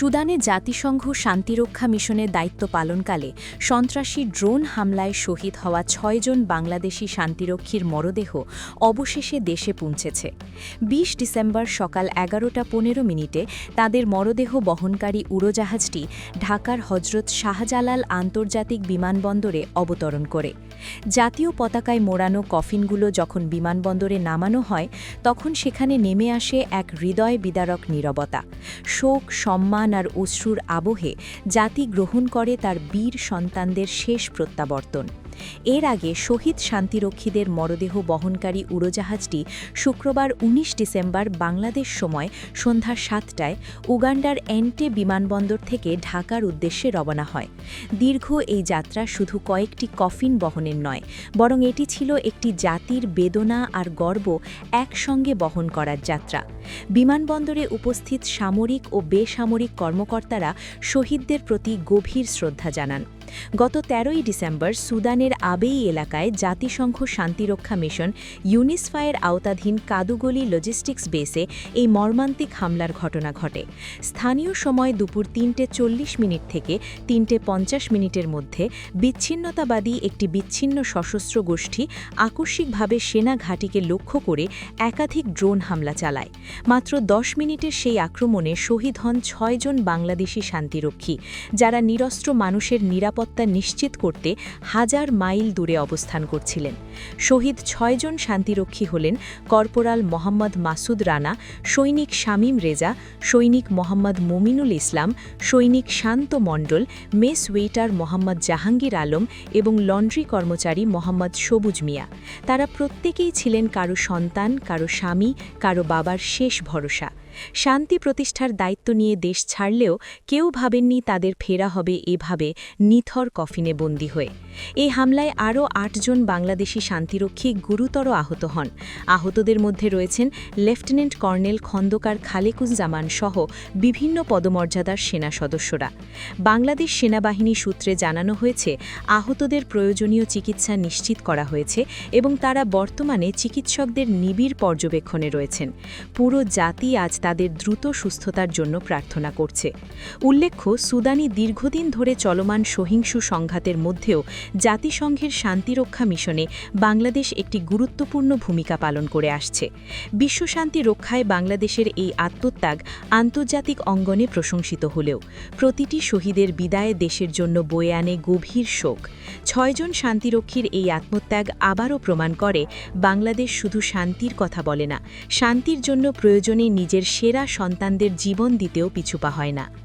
সুদানে জাতিসংঘ শান্তিরক্ষা মিশনের দায়িত্ব পালনকালে সন্ত্রাসী ড্রোন হামলায় শহীদ হওয়া ছয়জন বাংলাদেশি শান্তিরক্ষীর মরদেহ অবশেষে দেশে পৌঁছেছে। ২০ ডিসেম্বর সকাল এগারোটা পনেরো মিনিটে তাদের মরদেহ বহনকারী উড়োজাহাজটি ঢাকার হজরত শাহজালাল আন্তর্জাতিক বিমানবন্দরে অবতরণ করে। জাতীয় পতাকায় মোড়ানো কফিনগুলো যখন বিমানবন্দরে নামানো হয়, তখন সেখানে নেমে আসে এক হৃদয় বিদারক নীরবতা। শোক, সম্মান আর অশ্রুর আবহে জাতি গ্রহণ করে তার বীর সন্তানদের শেষ প্রত্যাবর্তন। এর আগে শহীদ শান্তিরক্ষীদের মরদেহ বহনকারী উড়োজাহাজটি শুক্রবার ১৯ ডিসেম্বর বাংলাদেশ সময় সন্ধ্যা সাতটায় উগান্ডার এন্টে বিমানবন্দর থেকে ঢাকার উদ্দেশ্যে রওনা হয়। দীর্ঘ এই যাত্রা শুধু কয়েকটি কফিন বহনের নয়, বরং এটি ছিল একটি জাতির বেদনা আর গর্ব একসঙ্গে বহন করার যাত্রা। বিমানবন্দরে উপস্থিত সামরিক ও বেসামরিক কর্মকর্তারা শহীদদের প্রতি গভীর শ্রদ্ধা জানান। গত তেরোই ডিসেম্বর সুদানের আবেই এলাকায় জাতিসংঘ শান্তিরক্ষা মিশন ইউনিসফায়ের আওতাধীন কাদুগলি লজিস্টিক্স বেসে এই মর্মান্তিক হামলার ঘটনা ঘটে। স্থানীয় সময় দুপুর তিনটে চল্লিশ মিনিট থেকে তিনটে পঞ্চাশ মিনিটের মধ্যে বিচ্ছিন্নতাবাদী একটি বিচ্ছিন্ন সশস্ত্র গোষ্ঠী আকস্মিকভাবে সেনা ঘাঁটিকে লক্ষ্য করে একাধিক ড্রোন হামলা চালায়। মাত্র দশ মিনিটের সেই আক্রমণে শহীদ হন ছয়জন বাংলাদেশি শান্তিরক্ষী, যারা নিরস্ত্র মানুষের নিরাপত্তা নিশ্চিত করতে হাজার মাইল দূরে অবস্থান করছিলেন। শহীদ ছয়জন শান্তিরক্ষী হলেন কর্পোরাল মোহাম্মদ মাসুদ রানা, সৈনিক শামীম রেজা, সৈনিক মোহাম্মদ মুমিনুল ইসলাম, সৈনিক শান্ত মণ্ডল, মেস ওয়েটার মোহাম্মদ জাহাঙ্গীর আলম এবং লন্ড্রি কর্মচারী মোহাম্মদ সবুজ মিয়া। তারা প্রত্যেকেই ছিলেন কারও সন্তান, কারও স্বামী, কারও বাবার শেষ ভরসা। শান্তি প্রতিষ্ঠার দায়িত্ব নিয়ে দেশ ছাড়লেও কেউ ভাবেননি তাদের ফেরা হবে এভাবে নিথর কফিনে বন্দী হয়ে। এই হামলায় আরও আটজন বাংলাদেশি শান্তিরক্ষী গুরুতর আহত হন। আহতদের মধ্যে রয়েছেন লেফটেন্যান্ট কর্নেল খন্দকার খালেকুজ্জামান সহ বিভিন্ন পদমর্যাদার সেনা সদস্যরা। বাংলাদেশ সেনাবাহিনী সূত্রে জানানো হয়েছে, আহতদের প্রয়োজনীয় চিকিৎসা নিশ্চিত করা হয়েছে এবং তারা বর্তমানে চিকিৎসকদের নিবিড় পর্যবেক্ষণে রয়েছেন। পুরো জাতি আজ তাদের দ্রুত সুস্থতার জন্য প্রার্থনা করছে। উল্লেখ্য, সুদানি দীর্ঘদিন ধরে চলমান সহিংসু সংঘাতের মধ্যেও জাতিসংঘের শান্তিরক্ষা মিশনে বাংলাদেশ একটি গুরুত্বপূর্ণ ভূমিকা পালন করে আসছে। বিশ্বশান্তি রক্ষায় বাংলাদেশের এই আত্মত্যাগ আন্তর্জাতিক অঙ্গনে প্রশংসিত হলেও প্রতিটি শহীদের বিদায়ে দেশের জন্য বয়ে আনে গভীর শোক। ছয়জন শান্তিরক্ষীর এই আত্মত্যাগ আবারও প্রমাণ করে, বাংলাদেশ শুধু শান্তির কথা বলে না, শান্তির জন্য প্রয়োজনে নিজের সেরা সন্তানদের জীবন দিতেও পিছুপা হয় না।